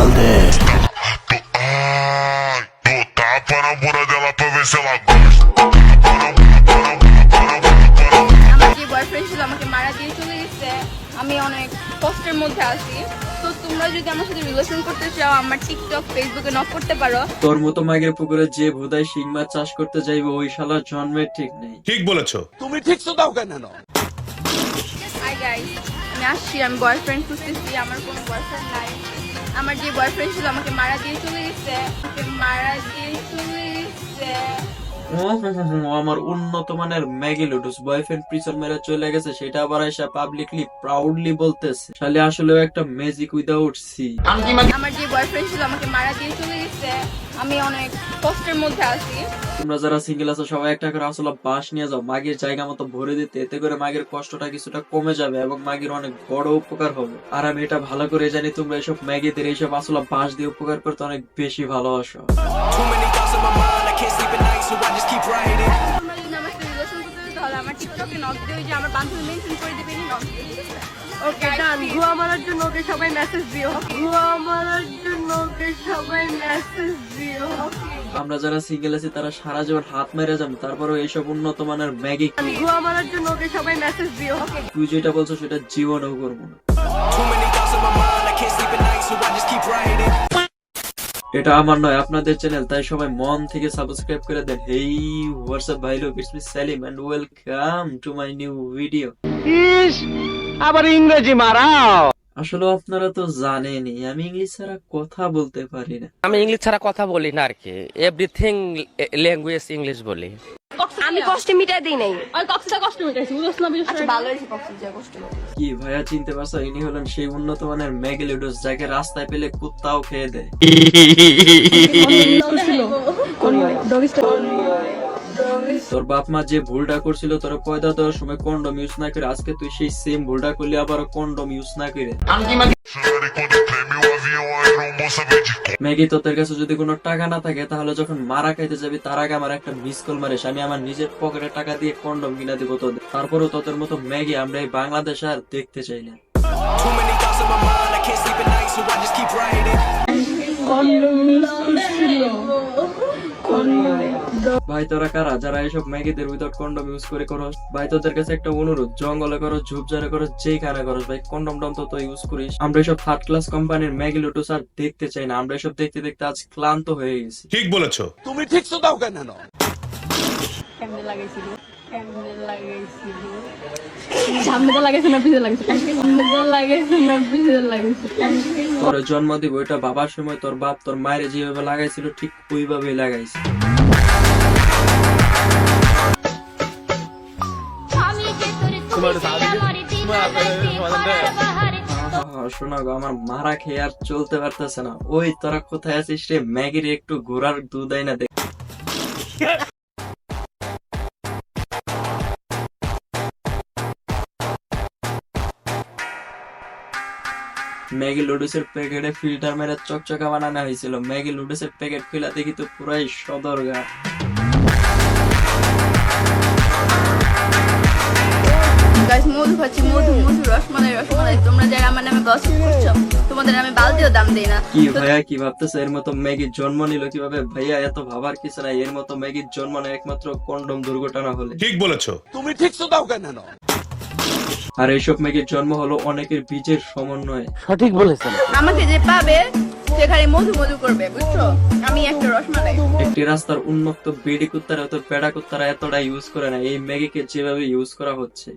balde. Ai, tapa na bunda dela pra ver se ela gosta. Tapa na bunda, tapa na bunda, tapa na bunda, tapa na bunda. আমার যে boyfriend ছিল আমাকে মারা দিয়ে চলে গেছে আমি অনেক কষ্টের মধ্যে আছি তো তোমরা যদি আমার সাথে রিলেশন করতে চাও আমার টিকটক ফেসবুকে নক করতে পারো তোর মতো মাগের পুকুরে যে ভুদায় শিং মাছ চাষ করতে যাইবে ওই শালার জন্মের ঠিক নেই ঠিক বলেছ হাই গাইস আমি আসছি আমি বয়ফ্রেন্ড খুঁজতেছি আমার কোনো বয়ফ্রেন্ড নাই আমার যে বয়ফ্রেন্ড ছিল আমাকে মারা দিয়ে চলে গেছে। আমাকে মারা দিয়ে চলে গেছে। আমার উন্নত মানের ম্যাগি লুডুস বয়ফ্রেন্ড পিছন মেরে চলে গেছে সেটা আবার এসে পাবলিকলি প্রাউডলি বলতেছে। তাহলে আসলেও একটা ম্যাজিক উইদাউট সি আমার যে বয়ফ্রেন্ড ছিল আমাকে মারা দিয়ে চলে গেছে। আমি অনেক কষ্টের মধ্যে আছি। তোমরা যারা সিঙ্গেল আছো সবাই একটা করে আসলে বাস নিয়ে যাও। মাগের জায়গা মতো ভরে দিতে এতে করে মাগের কষ্টটা কিছুটা কমে যাবে এবং মাগের অনেক বড় উপকার হবে। আর আমি এটা ভালো করে জানি তোমরা এইসব ম্যাগিদের এইসব আসলে বাস দিয়ে উপকার করতে অনেক বেশি ভালোবাসো। আমার বান্ধবী মেনশন করে ওকে ডান গুয়া মারার জন্য ওকে সবাই মেসেজ দিও। গুয়া আমরা যারা সিঙ্গেল আছি তারা সারা জীবন হাত মেরে যাব। তারপরেও এইসব উন্নত মানের ম্যাগি খাই। গুয়া মারার জন্য ওকে সবাই মেসেজ দিও তুই যেটা বলছো সেটা জীবনেও করব না. এটা আমার নয় আপনাদের চ্যানেল তাই সবাই মন থেকে সাবস্ক্রাইব করে দেন। হেই হোয়াটসঅ্যাপ ভাই লোক? It's me Selim and welcome to my new video ইস আবার ইংরেজি মারাও। আসলে আপনারা তো জানেনই আমি ইংলিশ ছাড়া কথা বলতে পারি না। আমি ইংলিশ ছাড়া কথা বলি না আর কি এভরিথিং ল্যাঙ্গুয়েজ ইংলিশ বলি। আমি কষ্ট মিটাই দিই নাই। আর কষ্টটা কষ্ট মিটাইছি বুঝছ না বুঝছ আচ্ছা ভালো হয়েছে কষ্ট যা কষ্ট কি ভাইয়া চিনতে পারছ ইনি হলেন সেই উন্নত মানের মেগেলিডোস যাকে রাস্তায় পেলে কুত্তাও খেয়ে দেয়। তোর বাপ মা যে ভুলটা করছিল, তোর পয়দা দেওয়ার সময় কন্ডম ইউজ না করে, আজকে তুই সেই সেম ভুলটা করলি আবার কন্ডম ইউজ না করে। ম্যাগি, তোদের কাছে যদি কোনো টাকা না থাকে, তাহলে যখন মারা খাইতে যাবি, তার আগে আমার একটা মিস কল মারিস। আমি আমার নিজের পকেটে টাকা দিয়ে কন্ডম কিনা দিব তোদের। তারপরেও তোদের মতো ম্যাগি আমরা এই বাংলাদেশ আর দেখতে চাই না। Too ভাই তোরা কারা? যারা এইসব ম্যাগিদের উইদাউট কন্ডম ইউজ করে করো ভাই তোদের কাছে একটা অনুরোধ জঙ্গলে করো ঝুপঝাড়ে করো যেখানে করো ভাই কন্ডম টম তো ইউজ করিস। আমরা এসব থার্ড ক্লাস কোম্পানির ম্যাগি লুটুস আর দেখতে চাই না আমরা এসব দেখতে দেখতে আজ ক্লান্ত হয়ে গেছি। ঠিক বলেছ। লাগাইছিল লাগাইছিল সামনে তো লাগাইছে না পিছনে লাগাইছে। সামনে লাগাইছে না পিছনে লাগাইছে। তোর জন্ম দিব এটা বাবার সময় তোর বাপ তোর মায়ের যেভাবে লাগাইছিল ঠিক ওইভাবেই লাগাইছে। শোনা গো আমার মারা খেয়ে আর চলতে পারতেছে না। ওই তোরা কোথায় আছিস রে? ম্যাগির একটু ঘোরার দুধাই না দেখ ম্যাগি লুডুসের প্যাকেটে ফিল্টার মেরে চকচকা বানানো হয়েছিল। ম্যাগি লুডুসের প্যাকেট খুলে দেখি তো পুরাই সদরগা মধু খাচ্ছি মধু মধু রসমালাই রসমালাই তোমরা যারা আমার নামে গসিপ করছ তোমাদের আমি বালতিও দাম দেই না। কি ভাইয়া কি ভাবতেছে? এর মতো ম্যাগির জন্ম নিল কীভাবে? ভাইয়া এত ভাবার কিছু নাই। এর মতো ম্যাগির জন্ম নেয় একমাত্র কন্ডম দুর্ঘটনা হলে। ঠিক বলেছ। তুমি ঠিক তো দাও কেন? আর এইসব ম্যাগির জন্ম হলো অনেকের বীজের সমন্বয়ে। সঠিক বলেছেন। আমাকে যে পাবে সে খালি মধু মধু করবে বুঝছ? আমি একটা রসমালাই। একটি রাস্তার উন্মুক্ত বিডি কুত্তারা তো পেড়া কুত্তারা এতটা ইউজ করে না এই ম্যাগিকে যেভাবে ইউজ করা হচ্ছে।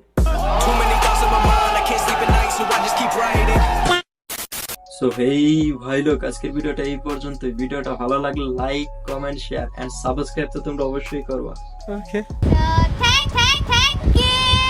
Too many thoughts in my mind, I can't sleep at night, so I just keep writing. So hey ভাই লোক আজকের ভিডিওটা এই পর্যন্ত ভিডিওটা ভালো লাগলে like comment share and subscribe তো তোমরা অবশ্যই করবা। Thank thank thank you